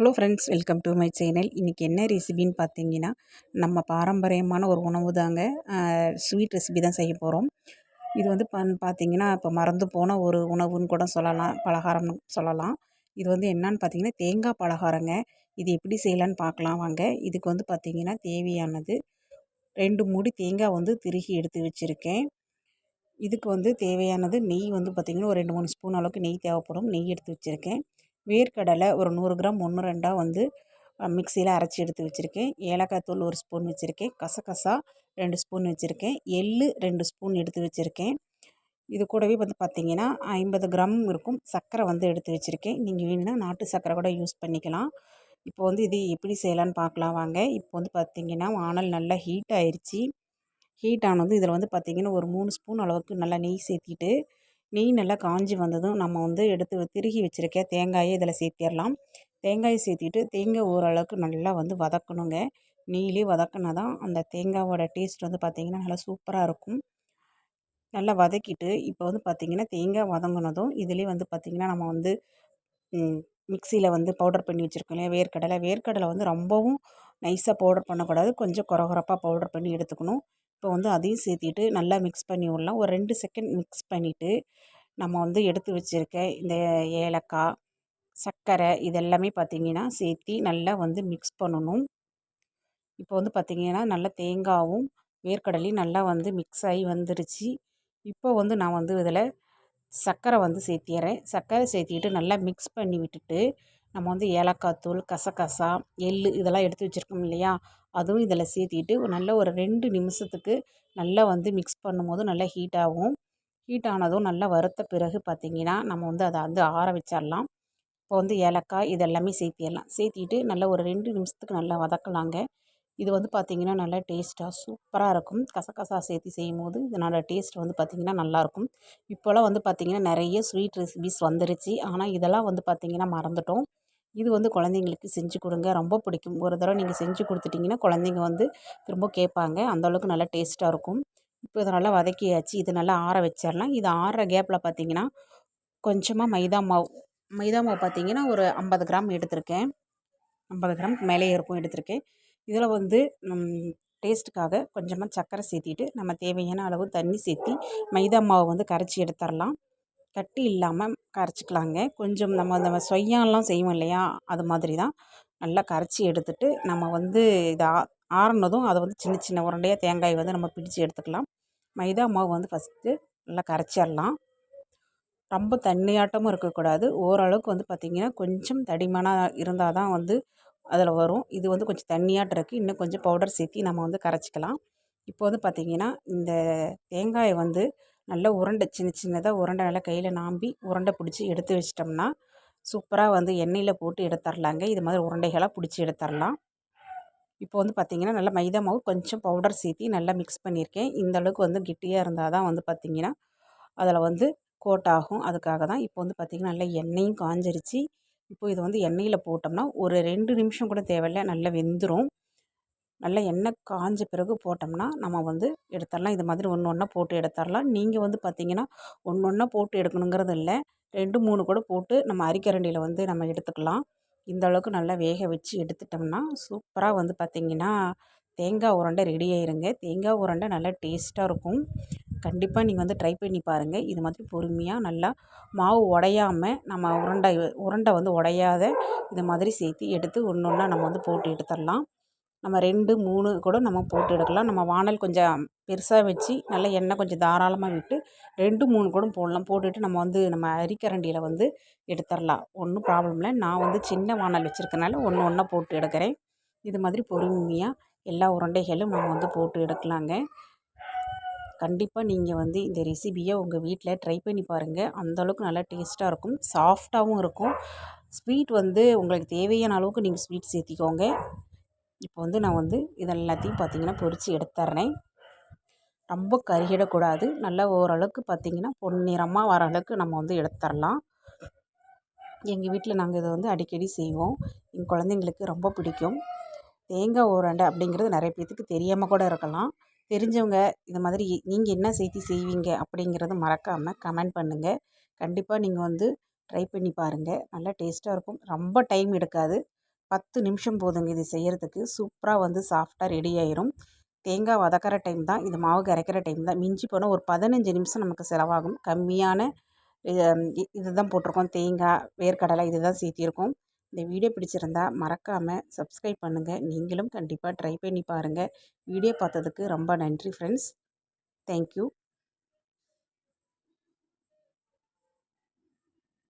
Hello friends welcome to my channel இன்றைக்கி என்ன ரெசிபின்னு பார்த்தீங்கன்னா நம்ம பாரம்பரியமான ஒரு உணவு தாங்க. ஸ்வீட் ரெசிபி தான் செய்ய போகிறோம் இது வந்து பன் பார்த்தீங்கன்னா இப்போ மறந்து போன ஒரு உணவுன்னு கூட சொல்லலாம் பலகாரம்னு சொல்லலாம். இது வந்து என்னன்னு பார்த்தீங்கன்னா தேங்காய் பலகாரங்க. இது எப்படி செய்யலான்னு பார்க்கலாம் வாங்க. இதுக்கு வந்து பார்த்திங்கன்னா தேவையானது ரெண்டு மூடி தேங்காய் வந்து திருகி எடுத்து வச்சுருக்கேன். இதுக்கு வந்து தேவையானது நெய் வந்து பார்த்திங்கன்னா ஒரு ரெண்டு மூணு ஸ்பூன் அளவுக்கு நெய் தேவைப்படும். நெய் எடுத்து வச்சுருக்கேன். வேர்க்கடலை ஒரு நூறு கிராம் ஒன்று ரெண்டாக வந்து மிக்சியில் அரைச்சி எடுத்து வச்சுருக்கேன். ஏலக்காய் தூள் ஒரு ஸ்பூன் வச்சுருக்கேன். கசகசா ரெண்டு ஸ்பூன் வச்சுருக்கேன். எள்ளு ரெண்டு ஸ்பூன் எடுத்து வச்சுருக்கேன். இது கூடவே வந்து பார்த்திங்கன்னா ஐம்பது கிராம் இருக்கும் சர்க்கரை வந்து எடுத்து வச்சுருக்கேன். நீங்கள் வேணுன்னா நாட்டு சர்க்கரை கூட யூஸ் பண்ணிக்கலாம். இப்போ வந்து இது எப்படி செய்யலான்னு பார்க்கலாம் வாங்க. இப்போ வந்து பார்த்திங்கன்னா வானல் நல்லா ஹீட் ஆயிடுச்சு ஹீட் ஆனது இதில் வந்து பார்த்திங்கன்னா ஒரு மூணு ஸ்பூன் அளவுக்கு நல்லா நெய் சேர்த்திட்டு நெய் நல்லா காஞ்சி வந்ததும் நம்ம வந்து எடுத்து திருகி வச்சுருக்க தேங்காயை இதில் சேர்த்திடலாம் தேங்காயை சேர்த்திட்டு தேங்காய் ஓரளவுக்கு நல்லா வந்து வதக்கணுங்க. நெய்லேயே வதக்கினா தான் அந்த தேங்காவோட டேஸ்ட் வந்து பார்த்திங்கன்னா நல்லா சூப்பராக இருக்கும். நல்லா வதக்கிட்டு இப்போ வந்து பார்த்திங்கன்னா தேங்காய் வதங்கினதும் இதிலே வந்து பார்த்திங்கன்னா நம்ம வந்து மிக்சியில் வந்து பவுடர் பண்ணி வச்சுருக்கோம் இல்லையா வேர்க்கடலை. வேர்க்கடலை வந்து ரொம்பவும் நைஸாக பவுடர் பண்ணக்கூடாது. கொஞ்சம் குறகுறப்பாக பவுடர் பண்ணி எடுத்துக்கணும். இப்போ வந்து அதையும் சேர்த்திட்டு நல்லா மிக்ஸ் பண்ணி விடலாம். ஒரு ரெண்டு செகண்ட் மிக்ஸ் பண்ணிவிட்டு நம்ம வந்து எடுத்து வச்சுருக்க இந்த ஏலக்காய் சர்க்கரை இதெல்லாமே பார்த்திங்கன்னா சேர்த்தி நல்லா வந்து மிக்ஸ் பண்ணணும். இப்போ வந்து பார்த்திங்கன்னா நல்லா தேங்காவும் வேர்க்கடலையும் நல்லா வந்து மிக்ஸ் ஆகி வந்துருச்சு. இப்போ வந்து நான் வந்து இதில் சர்க்கரை வந்து சேர்த்திடுறேன் சர்க்கரை சேர்த்திட்டு நல்லா மிக்ஸ் பண்ணி விட்டுட்டு நம்ம வந்து ஏலக்காய் தூள் கசகசா எள் இதெல்லாம் எடுத்து வச்சுருக்கோம் இல்லையா? அதுவும் இதில் சேர்த்திட்டு நல்ல ஒரு ரெண்டு நிமிஷத்துக்கு நல்லா வந்து மிக்ஸ் பண்ணும்போது நல்லா ஹீட் ஆகும். ஹீட் ஆனதும் நல்லா வறுத்த பிறகு பார்த்திங்கன்னா நம்ம வந்து அதை வந்து ஆற வச்சிடலாம் இப்போ வந்து ஏலக்காய் இதெல்லாமே சேர்த்திடலாம் சேர்த்திட்டு நல்லா ஒரு ரெண்டு நிமிஷத்துக்கு நல்லா வதக்கலாங்க. இது வந்து பார்த்திங்கன்னா நல்லா டேஸ்ட்டாக சூப்பராக இருக்கும். கசகசா சேர்த்து செய்யும் போது இதனோட டேஸ்ட் வந்து பார்த்திங்கன்னா நல்லாயிருக்கும் இப்போல்லாம் வந்து பார்த்திங்கன்னா நிறைய ஸ்வீட் ரெசிபிஸ் வந்துருச்சு. ஆனால் இதெல்லாம் வந்து பார்த்திங்கன்னா மறந்துட்டோம். இது வந்து குழந்தைங்களுக்கு செஞ்சு கொடுங்க. ரொம்ப பிடிக்கும். ஒரு தடவை நீங்கள் செஞ்சு கொடுத்துட்டிங்கன்னா குழந்தைங்க வந்து திரும்ப கேட்பாங்க. அந்தளவுக்கு நல்லா டேஸ்ட்டாக இருக்கும். இப்போ இதை நல்லா வதக்கியாச்சு. இது நல்லா ஆற வச்சிடலாம் இது ஆற கேப்பில் பார்த்தீங்கன்னா கொஞ்சமாக மைதா மாவு மைதா மாவு பார்த்தீங்கன்னா ஒரு ஐம்பது கிராம் எடுத்திருக்கேன். ஐம்பது கிராம் மேலே இருக்கும் எடுத்திருக்கேன். இதில் வந்து டேஸ்ட்டுக்காக கொஞ்சமாக சர்க்கரை சேர்த்திட்டு நம்ம தேவையான அளவு தண்ணி சேர்த்தி மைதா மாவு வந்து கரைச்சி எடுத்துடலாம் கட்டி இல்லாமல் கரைச்சிக்கலாங்க. கொஞ்சம் நம்ம அந்த சொய்யாலாம் செய்வோம் இல்லையா? அது மாதிரி தான் நல்லா கரைச்சி எடுத்துட்டு நம்ம வந்து இதை ஆறுனதும் அதை வந்து சின்ன சின்ன உருண்டையாக தேங்காய் வந்து நம்ம பிடிச்சி எடுத்துக்கலாம். மைதா மாவு வந்து ஃபஸ்ட்டு நல்லா கரைச்சிடலாம். ரொம்ப தண்ணியாட்டமும் இருக்கக்கூடாது. ஓரளவுக்கு வந்து பார்த்திங்கன்னா கொஞ்சம் தடிமனாக இருந்தால் தான் வந்து அதில் வரும். இது வந்து கொஞ்சம் தண்ணியாட்டம் இருக்குது இன்னும் கொஞ்சம் பவுடர் சேர்த்தி நம்ம வந்து கரைச்சிக்கலாம். இப்போ வந்து பார்த்திங்கன்னா இந்த தேங்காயை வந்து நல்லா உருண்டை சின்ன சின்னதாக உருண்டை நல்லா கையில் நாம்பி உருண்டை பிடிச்சி எடுத்து வச்சிட்டோம்னா சூப்பராக வந்து எண்ணெயில் போட்டு எடுத்துடலாங்க இது மாதிரி உருண்டைகளாக பிடிச்சி எடுத்துடலாம் இப்போ வந்து பார்த்திங்கன்னா நல்லா மைதா மாவு கொஞ்சம் பவுடர் சேர்த்தி நல்லா மிக்ஸ் பண்ணியிருக்கேன். இந்த அளவுக்கு வந்து கெட்டியாக இருந்தால் தான் வந்து பார்த்திங்கன்னா அதில் வந்து கோட் ஆகும் அதுக்காக தான் இப்போ வந்து பார்த்திங்கன்னா நல்லா எண்ணெயும் காஞ்சிருச்சு. இப்போ இதை வந்து எண்ணெயில் போட்டோம்னா ஒரு ரெண்டு நிமிஷம் கூட தேவையில்லை நல்லா வெந்துடும் நல்லா எண்ணெய் காஞ்ச பிறகு போட்டோம்னா நம்ம வந்து எடுத்துடலாம் இது மாதிரி ஒன்று ஒன்றா போட்டு எடுத்துடலாம் நீங்கள் வந்து பார்த்திங்கன்னா ஒன்று ஒன்றா போட்டு எடுக்கணுங்கிறது இல்லை. ரெண்டு மூணு கூட போட்டு நம்ம அரிக்கரண்டியில் வந்து நம்ம எடுத்துக்கலாம். இந்த அளவுக்கு நல்லா வேக வச்சு எடுத்துட்டோம்னா சூப்பராக வந்து பார்த்திங்கன்னா தேங்காய் உருண்டை ரெடி ஆயிருங்க. தேங்காய் உருண்டை நல்லா டேஸ்ட்டாக இருக்கும். கண்டிப்பாக நீங்கள் வந்து ட்ரை பண்ணி பாருங்கள் இது மாதிரி பொறுமையாக நல்லா மாவு உடையாமல் நம்ம உருண்டை உருண்டை வந்து உடையாத இது மாதிரி சேர்த்து எடுத்து ஒன்று ஒன்றா நம்ம வந்து போட்டு எடுத்துடலாம் நம்ம ரெண்டு மூணு கூட நம்ம போட்டு எடுக்கலாம். நம்ம வானல் கொஞ்சம் பெருசாக வச்சு நல்லா எண்ணெய் கொஞ்சம் தாராளமாக விட்டு ரெண்டு மூணு கூட போடலாம். போட்டுட்டு நம்ம வந்து நம்ம அரிக்கரண்டியில் வந்து எடுத்துடலாம் ஒன்றும் ப்ராப்ளம் இல்லை. நான் வந்து சின்ன வானல் வச்சுருக்கனால ஒன்று ஒன்றா போட்டு எடுக்கிறேன். இது மாதிரி பொறுமையாக எல்லா உருண்டைகளும் நம்ம வந்து போட்டு எடுக்கலாங்க. கண்டிப்பாக நீங்கள் வந்து இந்த ரெசிபியை உங்கள் வீட்டில் ட்ரை பண்ணி பாருங்கள் அந்தளவுக்கு நல்லா டேஸ்ட்டாக இருக்கும். சாஃப்டாகவும் இருக்கும். ஸ்வீட் வந்து உங்களுக்கு தேவையான அளவுக்கு நீங்கள் ஸ்வீட் சேர்த்திக்கோங்க. இப்போ வந்து நான் வந்து இது எல்லாத்தையும் பார்த்திங்கன்னா பொரித்து எடுத்துட்றேன் ரொம்ப கருகிடக்கூடாது. நல்லா ஓரளவுக்கு பார்த்திங்கன்னா பொன்னிறமாக வர அளவுக்கு நம்ம வந்து எடுத்துடலாம் எங்கள் வீட்டில் நாங்கள் இதை வந்து அடிக்கடி செய்வோம். எங்கள் குழந்தைங்களுக்கு ரொம்ப பிடிக்கும். தேங்காய் உருண்டை அப்படிங்கிறது நிறைய பேர்த்துக்கு தெரியாமல் கூட இருக்கலாம். தெரிஞ்சவங்க இந்த மாதிரி நீங்கள் என்ன செய்தி செய்வீங்க அப்படிங்கிறத மறக்காமல் கமெண்ட் பண்ணுங்கள் கண்டிப்பாக நீங்கள் வந்து ட்ரை பண்ணி பாருங்கள் நல்லா டேஸ்ட்டாக இருக்கும். ரொம்ப டைம் எடுக்காது. பத்து நிமிஷம் போதுங்க இது செய்கிறதுக்கு சூப்பராக வந்து சாஃப்டாக ரெடி ஆயிரும். தேங்காய் வதக்கிற டைம் தான். இது மாவு கரைக்கிற டைம் தான். மிஞ்சி போனால் ஒரு பதினஞ்சு நிமிஷம் நமக்கு செலவாகும். கம்மியான இது தான் போட்டிருக்கோம். தேங்காய் வேர்க்கடலை இது தான் சேர்த்திருக்கோம். இந்த வீடியோ பிடிச்சிருந்தா மறக்காமல் சப்ஸ்கிரைப் பண்ணுங்கள் நீங்களும் கண்டிப்பாக ட்ரை பண்ணி பாருங்கள் வீடியோ பார்த்ததுக்கு ரொம்ப நன்றி ஃப்ரெண்ட்ஸ் தேங்க்யூ